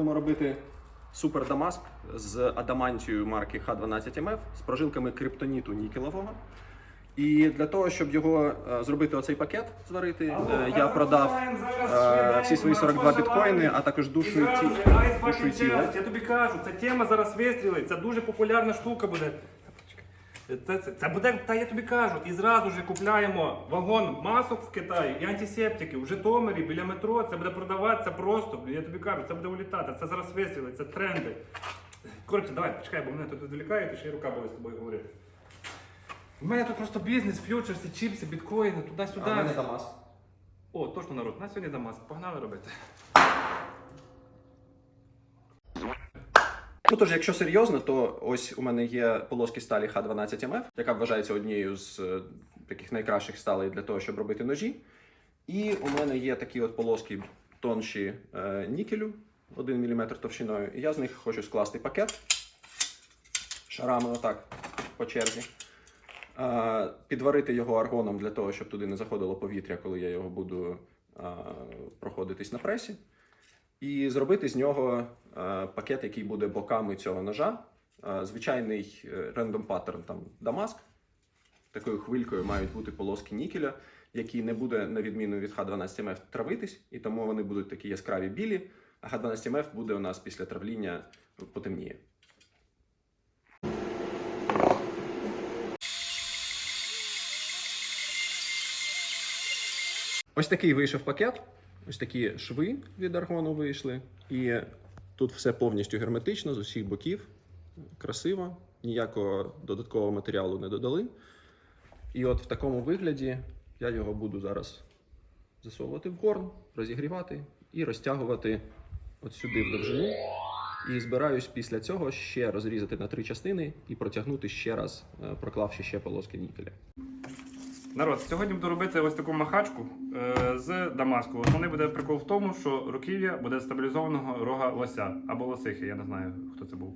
будемо робити супер Дамаск з адамантією марки Х12МФ з прожилками криптоніту нікелового. І для того, щоб його е, зробити оцей пакет, зварити, е, я продав е, всі свої 42 біткоїни, а також душу і тіло. Я тобі кажу, ця тема зараз вистрілить, це дуже популярна штука буде. Це, це, це буде, та я тобі кажу, і зразу ж купляємо вагон масок в Китаї і антисептики в Житомирі біля метро. Це буде продаватися просто. Я тобі кажу, це буде улітати. Це зараз вистрілить, це тренди. Коротше, давай, почекай, бо мене тут відволікають, і ще й рука буде з тобою говорити. У мене тут просто бізнес, ф'ючерси, чіпси, біткоїни, туди-сюди. А в мене Дамаск. О, точно народ, на сьогодні Дамаск. Погнали робити. Ну тож, якщо серйозно, то ось у мене є полоски сталі Х12МФ, яка вважається однією з е, таких найкращих сталей для того, щоб робити ножі. І у мене є такі от полоски тонші е, нікелю 1 мм товщиною. І я з них хочу скласти пакет шарами отак по черзі. Е, підварити його аргоном для того, щоб туди не заходило повітря, коли я його буду е, проходитись на пресі. І зробити з нього е, пакет, який буде боками цього ножа. Е, звичайний рандом паттерн там Дамаск. Такою хвилькою мають бути полоски нікеля, які не буде, на відміну від Х12МФ, травитись, і тому вони будуть такі яскраві білі. А Х12МФ буде у нас після травління потемніє. Ось такий вийшов пакет. Ось такі шви від аргону вийшли. І тут все повністю герметично з усіх боків. Красиво, ніякого додаткового матеріалу не додали. І от в такому вигляді я його буду зараз засовувати в горн, розігрівати і розтягувати от сюди в довжину. І збираюсь після цього ще розрізати на три частини і протягнути ще раз, е, проклавши ще полоски нікеля. Народ, сьогодні буду робити ось таку махачку з Дамаску. Основний буде прикол в тому, що руків'я буде стабілізованого рога лося або лосихи, я не знаю, хто це був.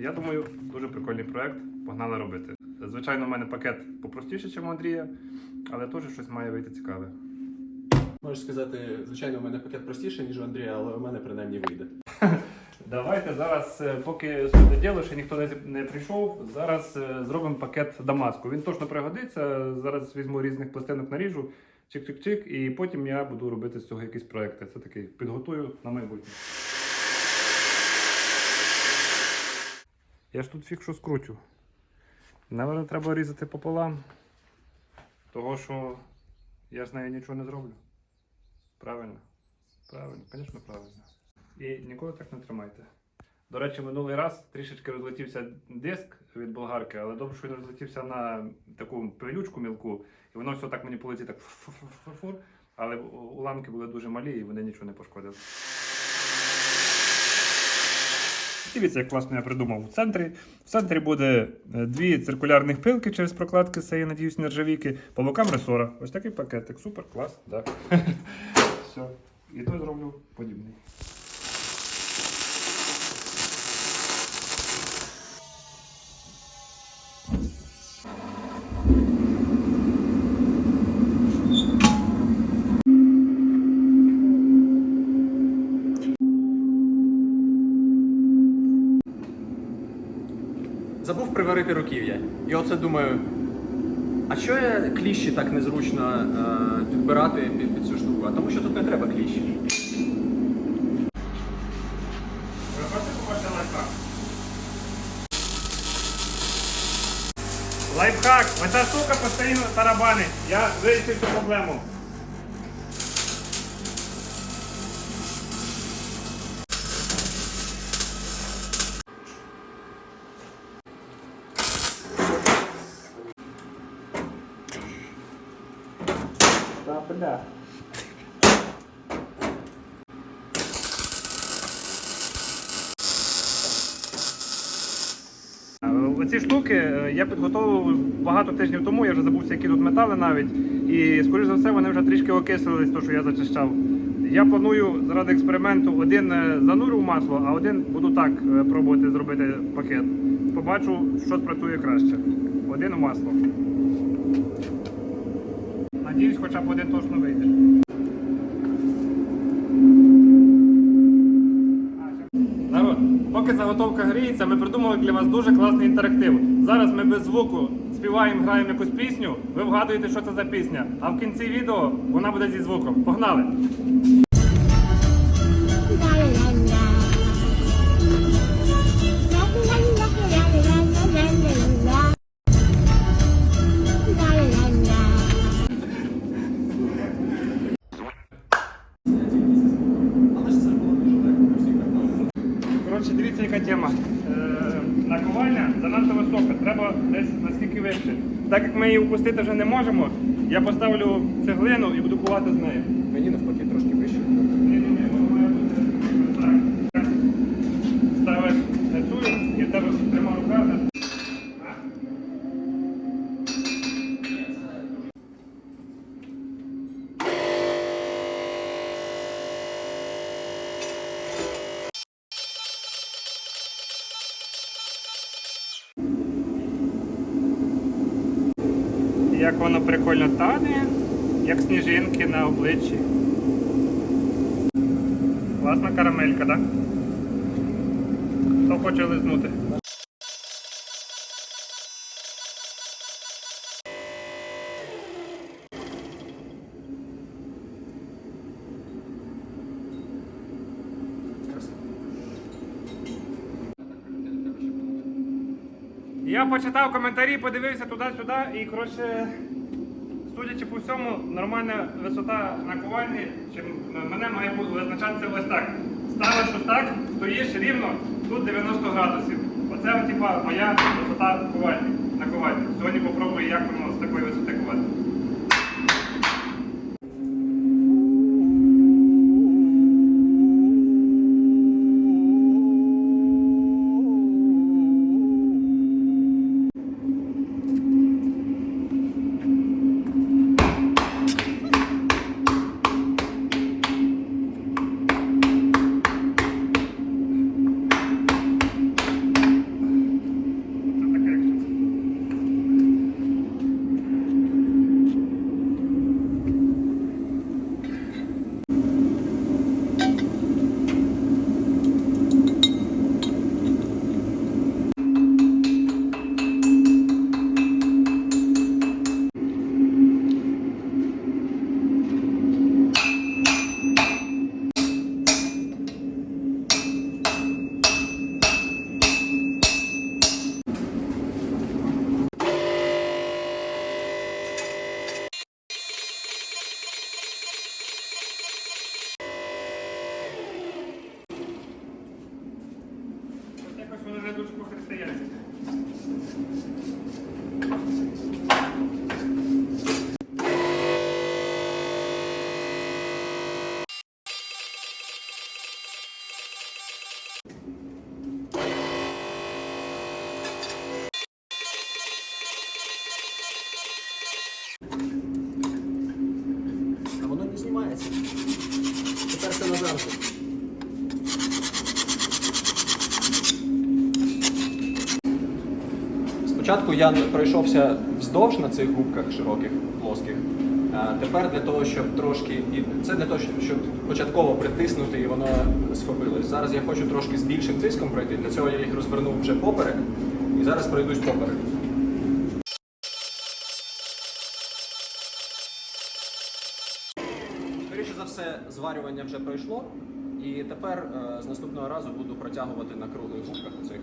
Я думаю, дуже прикольний проект. Погнали робити. Звичайно, у мене пакет попростіше, ніж у Андрія, але теж щось має вийти цікаве. Можеш сказати, звичайно, у мене пакет простіше, ніж у Андрія, але у мене принаймні вийде. Давайте зараз, е, поки сюди діло, ще ніхто не, не прийшов. Зараз е, зробимо пакет Дамаску. Він точно пригодиться. Зараз візьму різних пластинок наріжу, чик-чик-чик, і потім я буду робити з цього якісь проекти. Це такий підготую на майбутнє. Я ж тут фіг що скручу. Наверно, треба різати пополам. Того, що я з нею нічого не зроблю. Правильно? Правильно, звісно, правильно. І ніколи так не тримайте. До речі, минулий раз трішечки розлетівся диск від болгарки, але добре, що він розлетівся на таку пилючку мілку, і воно все так мені по лиці так фур-фур-фур. Але уламки були дуже малі і вони нічого не пошкодили. Дивіться, як класно я придумав. У центрі, в центрі буде е, дві циркулярних пилки через прокладки з цієї, надіюсь, нержавійки, по бокам ресора. Ось такий пакетик. Супер, клас, так. Все. І той зроблю подібний. Забув руків'я. І оце думаю. А що я кліщі так незручно е, підбирати під, під цю штуку? А тому що тут не треба кліщі. Лайфхак! Оця штука постійно тарабанить. Я вирішив цю проблему. Та бля. Е, Оці штуки е, я підготовив багато тижнів тому, я вже забувся, які тут метали навіть. І, скоріш за все, вони вже трішки окислились, то що я зачищав. Я планую заради експерименту один е, занурю в масло, а один буду так е, пробувати зробити пакет. Побачу, що спрацює краще. Один у масло. Надіюсь, хоча б один точно вийде. Поки заготовка гріється, ми придумали для вас дуже класний інтерактив. Зараз ми без звуку співаємо, граємо якусь пісню. Ви вгадуєте, що це за пісня. А в кінці відео вона буде зі звуком. Погнали! Вище. Так як ми її впустити вже не можемо, я поставлю цеглину і буду кувати з нею. Мені навпаки трошки вище. Ні-ні-ні, воно має бути так. Ставиш на цю і в тебе пряма рука. на- Як воно прикольно тане, як сніжинки на. Класна карамелька, так? Хто хоче лизнути? Я почитав коментарі, подивився туди-сюди і, коротше, судячи по всьому, нормальна висота на ковальні, чи мене має визначатися ось так. Ставиш ось так, стоїш рівно, тут 90 градусів. Оце типа моя висота ковальні, наковальні. Сьогодні попробую, як воно з такої висоти Спочатку я пройшовся вздовж на цих губках широких, плоских. Тепер для того, щоб трошки. Це для того, щоб- щоб початково притиснути і воно схопилось. Зараз я хочу трошки з більшим тиском пройти. Для цього я їх розвернув вже поперек. І зараз пройдусь поперек. Скоріше за все, зварювання вже пройшло. І тепер е, з наступного разу буду протягувати на круглих губках цих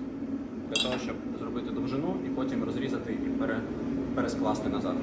для того, щоб зробити довжину і потім розрізати і пере, перескласти назад.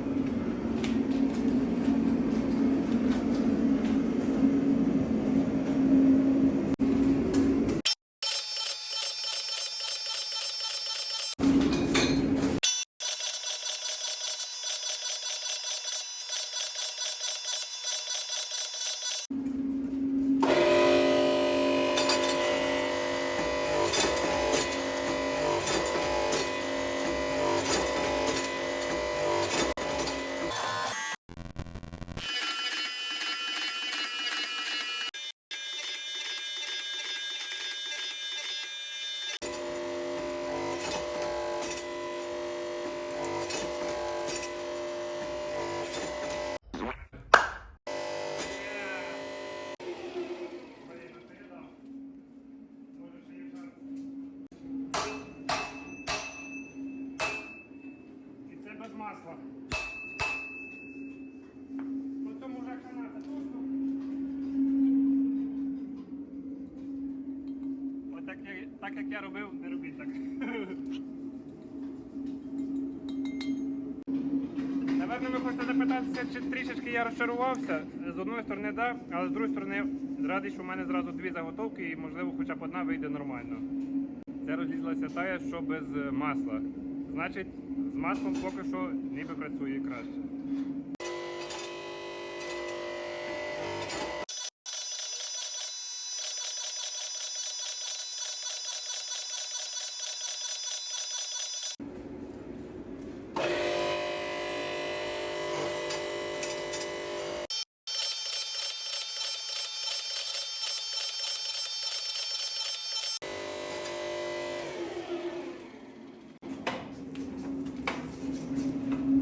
Так як я робив, не робіть так. Напевно, ви хочете запитатися, чи трішечки я розчарувався. З одної сторони, так, але з другої сторони, радий, що в мене зразу дві заготовки і, можливо, хоча б одна вийде нормально. Це розлізлася тая, що без масла. Значить, з маслом поки що ніби працює краще.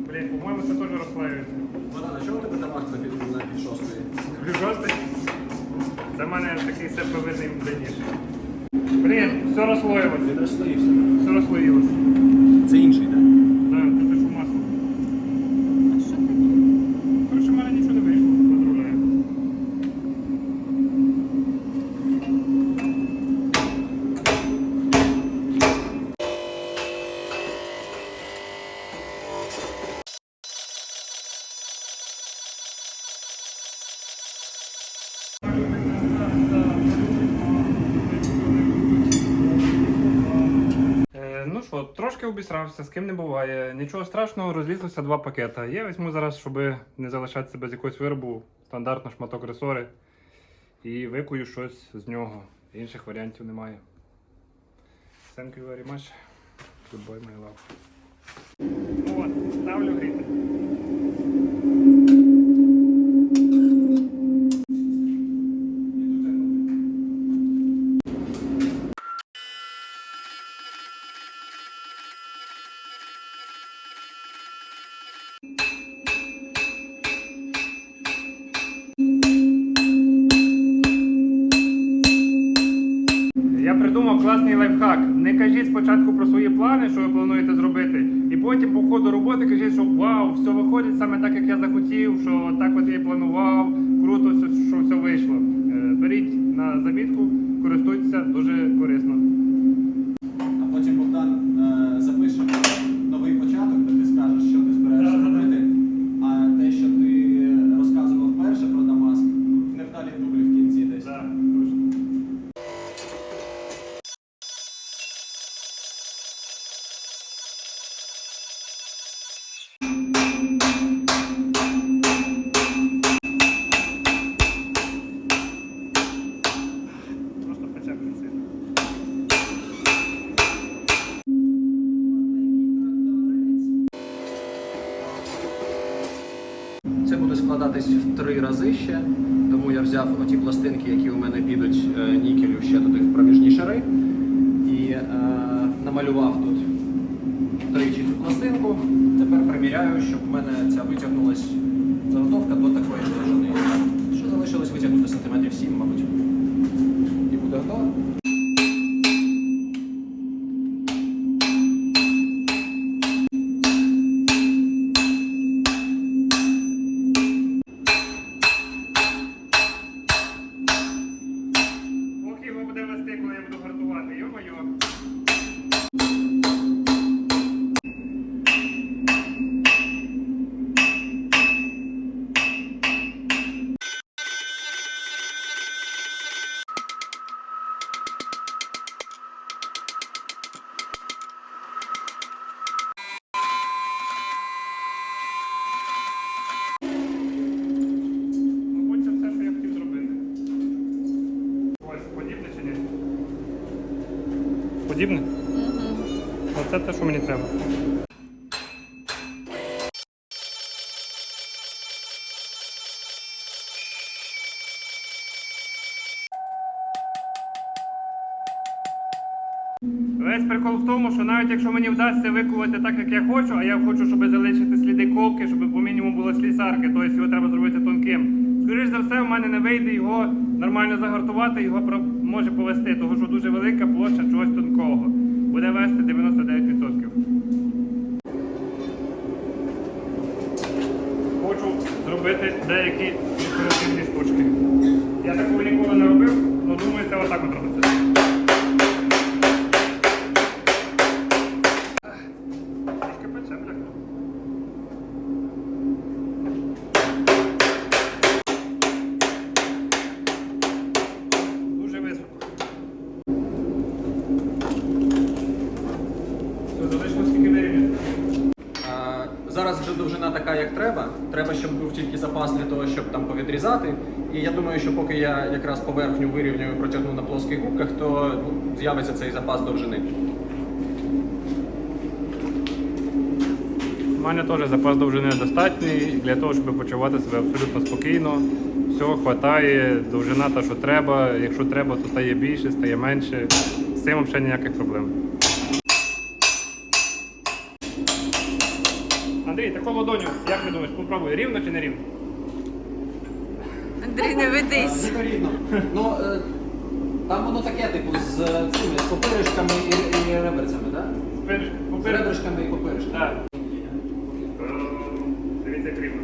Блін, по-моєму, це теж розслаюється. Богдан, а чому тебе дамаг на під, на під шостої? Жостий. Це в мене такий сеповидний длинніший. Блін, все розслоїлося. Він розслоївся. Все розслоїлося. Це інший, так? Так, це пишу масло. А що таке? Коротше, в мене нічого не вийшло. Поздравляю. Е, Ну що, трошки обісрався, з ким не буває. Нічого страшного, розлізлося два пакета. Я візьму зараз, щоб не залишатися без якогось виробу, стандартно шматок ресори. І викую щось з нього. Інших варіантів немає. Thank you very much. Goodbye, my love. От, ставлю гріти. Я придумав класний лайфхак. Не кажіть спочатку про свої плани, що ви плануєте зробити, і потім по ходу роботи кажіть, що вау, все виходить саме так, як я захотів, що так от я і планував, круто, що- все вийшло. Е, Беріть на замітку, користуйтеся дуже корисно. А потім Богдан е, запише новий початок, де ти скажеш, що ти збираєшся Да-да-да. робити. А те, що ти розказував перше про Дамаск, в невдалі дублі в кінці десь. Так, точно. Просто почепимо сильно. Це буде в три рази ще, тому я взяв оті пластинки, які у мене підуть е, нікелю ще туди в проміжні шари. І е, намалював тут тричі цю пластинку. Тепер приміряю, щоб в мене ця витягнулась заготовка до такої довжини. Що залишилось витягнути сантиметрів 7, мабуть. І буде готово. Поки його буде вести, коли я буду гартувати, йо-моє. Мабуть, це все, що я хотів зробити. Ось, подібне чи ні? Подібне? Оце те, що мені треба. Весь прикол в тому, що навіть якщо мені вдасться викувати так, як я хочу, а я хочу, щоб залишити сліди ковки, щоб по мінімуму було слісарки, тобто його треба зробити тонким. Скоріше за все, в мене не вийде його нормально загартувати, його може повести, тому що дуже велика площа чогось тонкого. Буде вести 99%. Хочу зробити деякі декоративні штучки. Я такого ніколи не робив, але думаю, це отак от робиться. запас для того, щоб там повідрізати. І я думаю, що поки я якраз поверхню вирівнюю і протягну на плоских губках, то ну, з'явиться цей запас довжини. У мене теж запас довжини достатній для того, щоб почувати себе абсолютно спокійно. Всього хватає, довжина та, що треба. Якщо треба, то стає більше, стає менше. З цим взагалі ніяких проблем. Андрій, таку ладоню, як ти думаєш, попробуй, рівно чи не рівно? Андрій, не ведись. Ну, е, там воно таке, типу, з цими з попиришками і, і реберцями, так? З ребершками і попиришками. Так. Е, Дивіться, як рівно.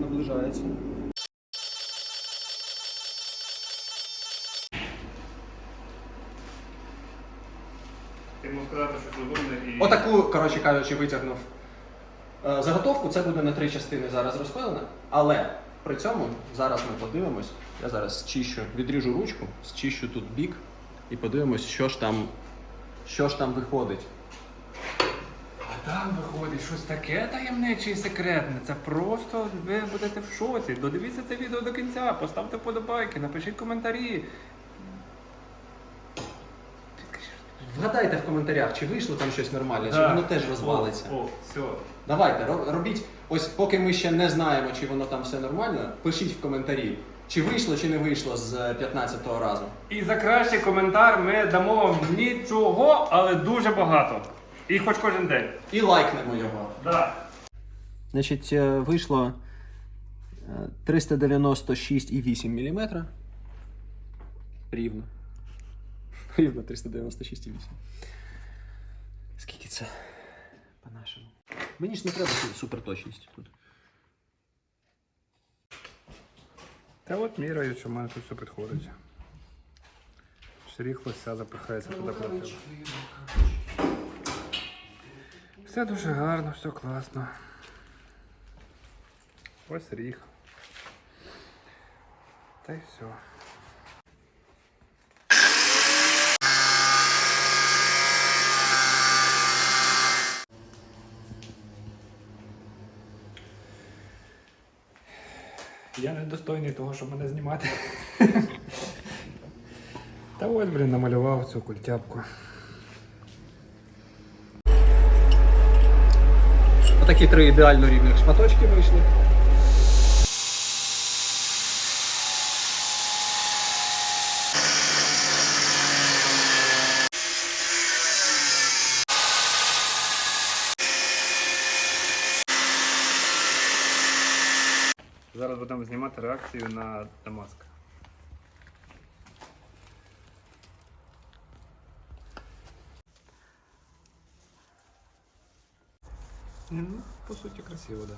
Наближається. Ти можеш сказати, що розумне і. Отаку, коротше кажучи, витягнув е, заготовку. Це буде на три частини зараз розпилено. Але при цьому зараз ми подивимось. Я зараз чищу, відріжу ручку, зчищу тут бік і подивимось, що ж там, що ж там виходить. А там виходить щось таке таємниче і секретне. Це просто ви будете в шоці. Додивіться це відео до кінця, поставте вподобайки, напишіть коментарі. Вгадайте в коментарях, чи вийшло там щось нормальне, чи воно теж розвалиться. О, о, все. Давайте, ро- робіть. Ось поки ми ще не знаємо, чи воно там все нормально, пишіть в коментарі, чи вийшло, чи не вийшло з 15-го разу. І за кращий коментар ми дамо вам нічого, але дуже багато. І хоч кожен день. І лайкнемо його. Да. Значить, е, вийшло е, 396,8 мм. Рівно. Рівно 396,8. Скільки це по-нашому? Мені ж не треба суперточність тут. Та от міряю, що в мене тут все підходить. Шріхло вся запихається туди треба. Все дуже гарно, все класно. Ось ріг. Та й все. Я недостойний того, щоб мене знімати. Та ось, блін, намалював цю культяпку. Отакі три ідеально рівних шматочки вийшли. Зараз будемо знімати реакцію на Дамаск. Ну, по суті, красиво, так. Да.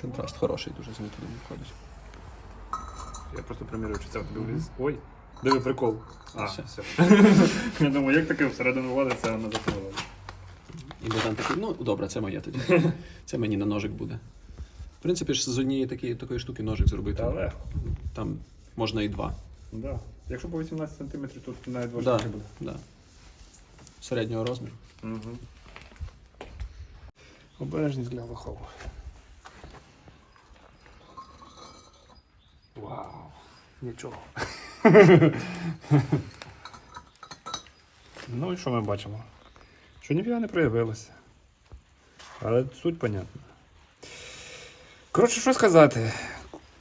Контраст хороший, дуже з методом виходить. Я просто примірюю, чи це в тебе вліз. Ой, диви прикол. А, Все. все. Я думаю, як таке всередину вводиться, а вона закинула. І Богдан такий, ну добре, це моє тоді. Це мені на ножик буде. В принципі, ж з однієї такої, такої штуки ножик зробити. Та легко. Там можна і два. Да. Якщо по 18 см, тут навіть два Да, буде. да. Середнього розміру. Угу. Обережність для лохов. Вау. Нічого. ну і що ми бачимо? Що ніфіга не проявилося. Але суть понятна. Коротше, що сказати?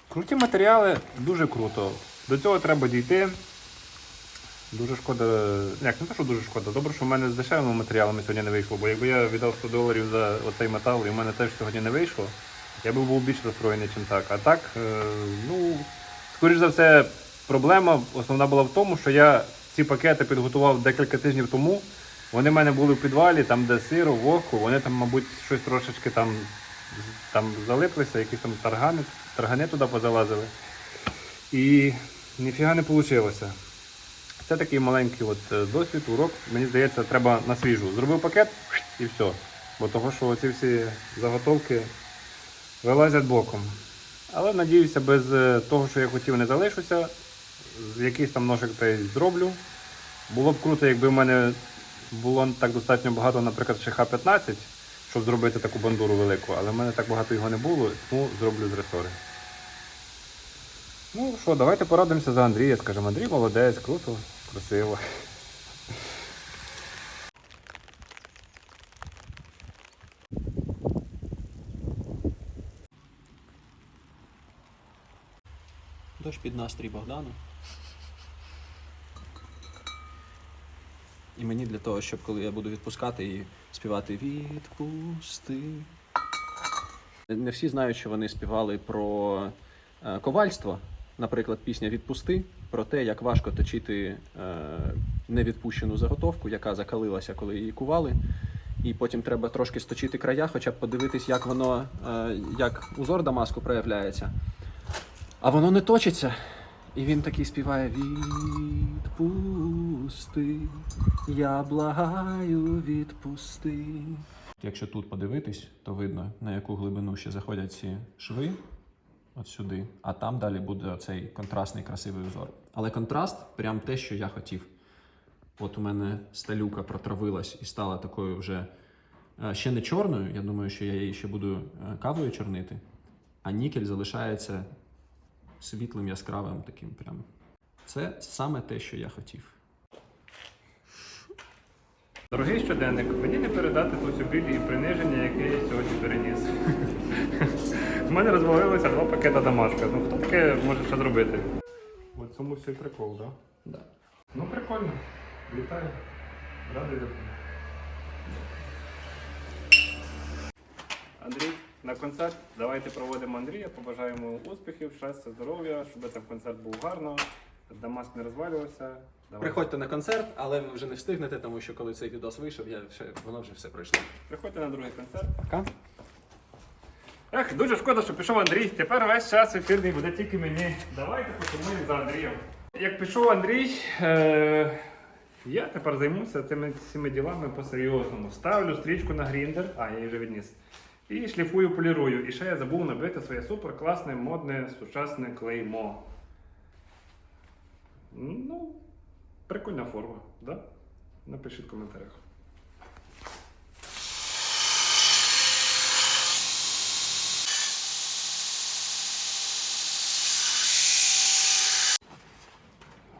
Круті матеріали дуже круто. До цього треба дійти. Дуже шкода. Як не те, що дуже шкода. Добре, що в мене з дешевими матеріалами сьогодні не вийшло, бо якби я віддав 100 доларів за оцей метал і в мене теж сьогодні не вийшло, я би був більш розстроєний, ніж так. А так, е, ну, скоріш за все, проблема основна була в тому, що я ці пакети підготував декілька тижнів тому. Вони в мене були в підвалі, там, де сиро, вогко, вони там, мабуть, щось трошечки там, там залиплися, якісь там таргани, таргани туди позалазили. І ніфіга не вийшло. Це такий маленький от е, досвід, урок. Мені здається, треба на свіжу. Зробив пакет і все. Бо того, що ці всі заготовки вилазять боком. Але надіюся, без е, того, що я хотів, не залишуся. Якийсь там ножик та зроблю. Було б круто, якби в мене було так достатньо багато, наприклад, ще Х-15, щоб зробити таку бандуру велику, але в мене так багато його не було, тому зроблю з ресори. Ну що, давайте порадимося за Андрія. Скажемо, Андрій молодець, круто, красиво. Дощ під настрій Богдану. І мені для того, щоб коли я буду відпускати і співати Відпусти. Не всі знають, що вони співали про е, ковальство. Наприклад, пісня Відпусти про те, як важко точити е, невідпущену заготовку, яка закалилася, коли її кували. І потім треба трошки сточити края, хоча б подивитись, як воно, е, як узор Дамаску проявляється. А воно не точиться. І він такий співає Відпусти, я благаю, відпусти. Якщо тут подивитись, то видно, на яку глибину ще заходять ці шви, от сюди, а там далі буде цей контрастний красивий узор. Але контраст прям те, що я хотів. От у мене сталюка протравилась і стала такою вже е, ще не чорною. Я думаю, що я її ще буду е, кавою чорнити, а нікель залишається світлим, яскравим таким прям. Це саме те, що я хотів. Дорогий щоденник, мені не передати ту всю біль і приниження, яке я сьогодні переніс. У мене розвалилося два пакета Дамаска. Ну хто таке може ще зробити? У цьому все прикол, так? Да. Ну прикольно. Вітаю. Радий за тебе. Андрій, на концерт. Давайте проводимо Андрія, побажаємо успіхів, щастя, здоров'я, щоб там концерт був гарно, Дамаск не розвалювався. Давай. Приходьте на концерт, але ви вже не встигнете, тому що коли цей відос вийшов, я вже, воно вже все пройшло. Приходьте на другий концерт. Пока. Ех, дуже шкода, що пішов Андрій. Тепер весь час ефірний буде тільки мені. Давайте посумуємо за Андрієм. Як пішов Андрій, е- я тепер займуся цими всіми ділами по-серйозному. Ставлю стрічку на гріндер, а я її вже відніс. І шліфую, полірую. І ще я забув набити своє супер класне, модне, сучасне клеймо. Ну, прикольна форма, да? Напишіть в коментарях.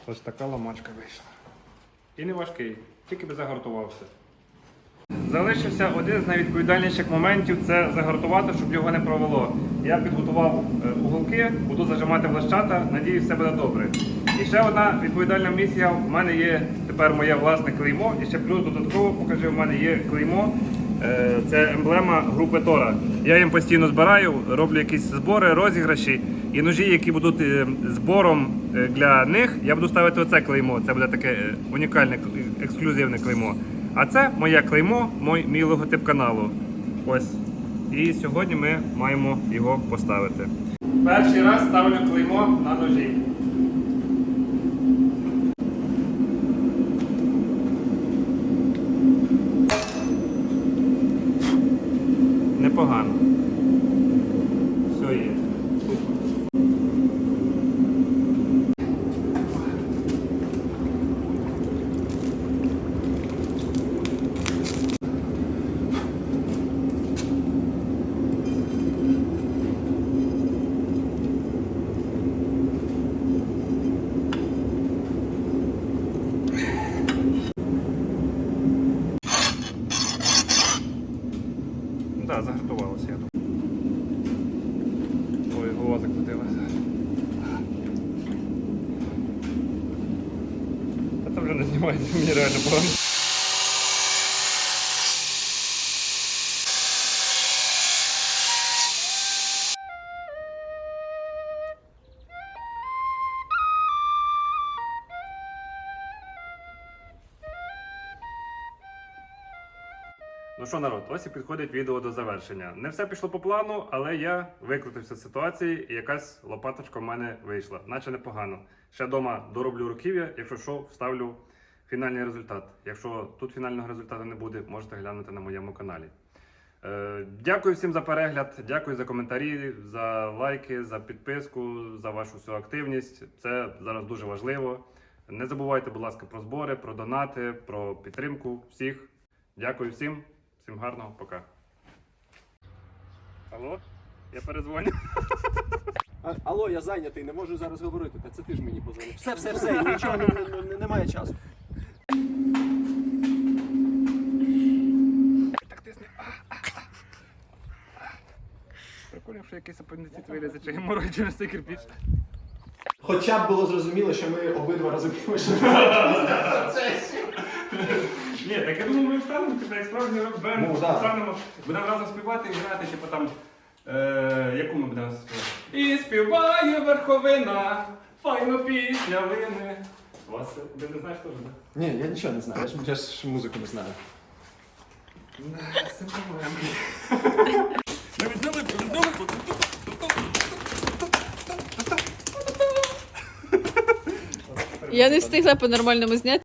Ось така ламачка вийшла. І не важкий, тільки би загартувався. Залишився один з найвідповідальніших моментів це загартувати, щоб його не провело. Я підготував е, уголки, буду зажимати влащата, надіюсь, все буде добре. І ще одна відповідальна місія. В мене є тепер моє власне клеймо. І ще плюс додатково покажу, в мене є клеймо. Е, Це емблема групи Тора. Я їм постійно збираю, роблю якісь збори, розіграші. І ножі, які будуть е, збором для них, я буду ставити оце клеймо. Це буде таке унікальне ексклюзивне клеймо. А це моє клеймо, мій, мій логотип каналу. Ось. І сьогодні ми маємо його поставити. Перший раз ставлю клеймо на ножі. Ну що, народ, ось і підходить відео до завершення. Не все пішло по плану, але я викрутився з ситуації і якась лопаточка в мене вийшла, наче непогано. Ще вдома дороблю руків'я, якщо що, вставлю фінальний результат. Якщо тут фінального результату не буде, можете глянути на моєму каналі. Е, Дякую всім за перегляд, дякую за коментарі, за лайки, за підписку, за вашу всю активність. Це зараз дуже важливо. Не забувайте, будь ласка, про збори, про донати, про підтримку всіх. Дякую всім, всім гарного, пока. Алло, я перезвоню. Алло, я зайнятий, не можу зараз говорити. Та це ти ж мені позвонив. Все, все, все, нічого не, не- немає часу. Так тисни. Прикольно, що якийсь апендицит вилізе, чи геморой через цей кирпіч. Хоча б було зрозуміло, що ми обидва розуміємо, що Ні, так я думаю, ми встанемо, типу, як справжній рок-бенд, Ну, да. встанемо, будемо разом співати і грати, типу там, е, яку ми будемо співати? І співає верховина, файно пісня вине. Вас ти не знаєш теж, так? Ні, я нічого не знаю, я ж, я ж музику не знаю. Я не встигла по-нормальному зняти.